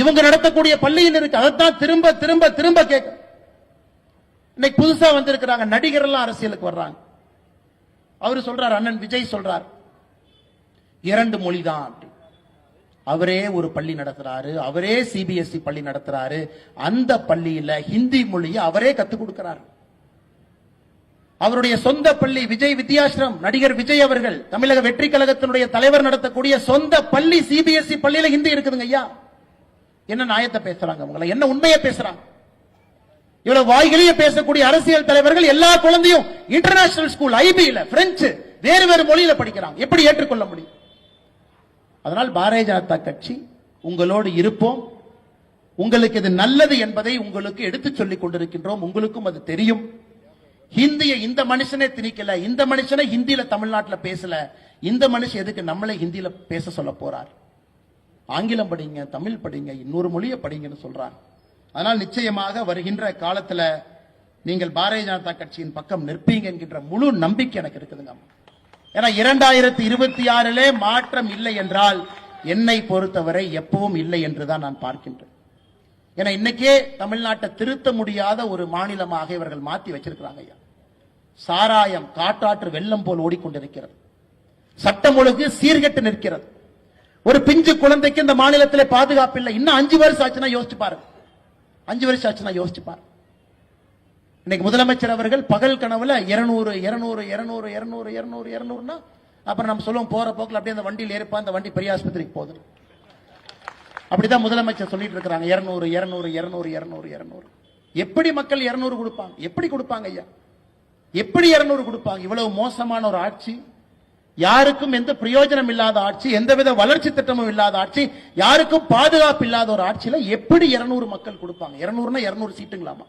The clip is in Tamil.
இவங்க நடத்தக்கூடிய பள்ளியில் இருக்கு அதைத்தான் திரும்ப திரும்ப திரும்ப கேட்க. இன்னைக்கு புதுசா வந்திருக்கிறாங்க நடிகர் எல்லாம் அரசியலுக்கு வர்றாங்க. அவரு சொல்றார் அண்ணன் விஜய் சொல்றார் இரண்டு மொழிதான் அப்படி. அவரே ஒரு பள்ளி நடத்துறாரு அவரே சிபிஎஸ்இ பள்ளி நடத்துறாரு அந்த பள்ளியில ஹிந்தி மொழியை அவரே கத்துக் கொடுக்கிறார். அவருடைய சொந்த பள்ளி விஜய் வித்யாசிரம் நடிகர் விஜய் அவர்கள் தமிழக வெற்றி கழகத்தினுடைய தலைவர் நடத்தக்கூடிய சொந்த பள்ளி சிபிஎஸ்இ பள்ளியில ஹிந்தி இருக்குதுங்க ஐயா. என்ன நியாயத்தை பேசுறாங்க உங்களை என்ன உண்மையை பேசுறாங்க? இவ்வளவு வாய்களையே பேசக்கூடிய அரசியல் தலைவர்கள் எல்லா குழந்தையும் இன்டர்நேஷனல் ஸ்கூல் ஐபியில பிரெஞ்சு வேறு வேறு மொழியில படிக்கிறாங்க. எப்படி ஏற்றுக்கொள்ள முடியும்? அதனால் பாரதிய ஜனதா கட்சி உங்களோடு இருப்போம். உங்களுக்கு இது நல்லது என்பதை உங்களுக்கு எடுத்துச் சொல்லிக் கொண்டிருக்கின்றோம். உங்களுக்கும் அது தெரியும். ஹிந்திய இந்த மனுஷனே திணிக்கல இந்த மனுஷனை ஹிந்தியில தமிழ்நாட்டில் பேசல இந்த மனுஷன் எதுக்கு நம்மளை ஹிந்தியில பேச சொல்ல போறார்? ஆங்கிலம் படிங்க தமிழ் படிங்க இன்னொரு மொழியை படிங்கன்னு சொல்றாங்க. அதனால் நிச்சயமாக வருகின்ற காலத்துல நீங்கள் பாரதிய ஜனதா கட்சியின் பக்கம் நிற்பீங்க என்கின்ற முழு நம்பிக்கை எனக்கு இருக்குதுங்க ஏன்னா இரண்டாயிரத்தி இருபத்தி ஆறிலே மாற்றம் இல்லை என்றால் என்னை பொறுத்தவரை எப்பவும் இல்லை என்றுதான் நான் பார்க்கின்றேன். ஏன்னா இன்னைக்கே தமிழ்நாட்டை திருத்த முடியாத ஒரு மாநிலமாக இவர்கள் மாத்தி வச்சிருக்கிறாங்க ஐயா. சாராயம் காட்டாற்று வெள்ளம் போல் ஓடிக்கொண்டிருக்கிறது. சட்டம் ஒழுங்கு சீர்கெட்டு நிற்கிறது. ஒரு பிஞ்சு குழந்தைக்கு இந்த மாநிலத்தில் பாதுகாப்பு இல்லை இன்னும் அஞ்சு வருஷம் ஆச்சுன்னா யோசிச்சு பாருங்க. அஞ்சு வருஷம் ஆச்சுன்னா யோசிச்சு பாருங்க. இன்னைக்கு முதலமைச்சர் அவர்கள் பகல் கனவுல இருநூறு இருநூறு இருநூறு இருநூறு இருநூறு இருநூறுனா அப்புறம் நம்ம சொல்லுவோம் போற போக்கில் அப்படியே அந்த வண்டியில் ஏற்பா அந்த வண்டி பெரிய ஆஸ்பத்திரிக்கு போகுது. அப்படிதான் முதலமைச்சர் சொல்லிட்டு இருக்கிறாங்க. இருநூறு இருநூறு இருநூறு இருநூறு இருநூறு. எப்படி மக்கள் இருநூறு கொடுப்பாங்க? எப்படி கொடுப்பாங்க ஐயா? எப்படி இருநூறு கொடுப்பாங்க? இவ்வளவு மோசமான ஒரு ஆட்சி. யாருக்கும் எந்த பிரயோஜனம் இல்லாத ஆட்சி எந்தவித வளர்ச்சி திட்டமும் இல்லாத ஆட்சி யாருக்கும் பாதுகாப்பு இல்லாத ஒரு ஆட்சியில எப்படி இருநூறு மக்கள் கொடுப்பாங்க? இருநூறுனா இருநூறு சீட்டுங்களாமா?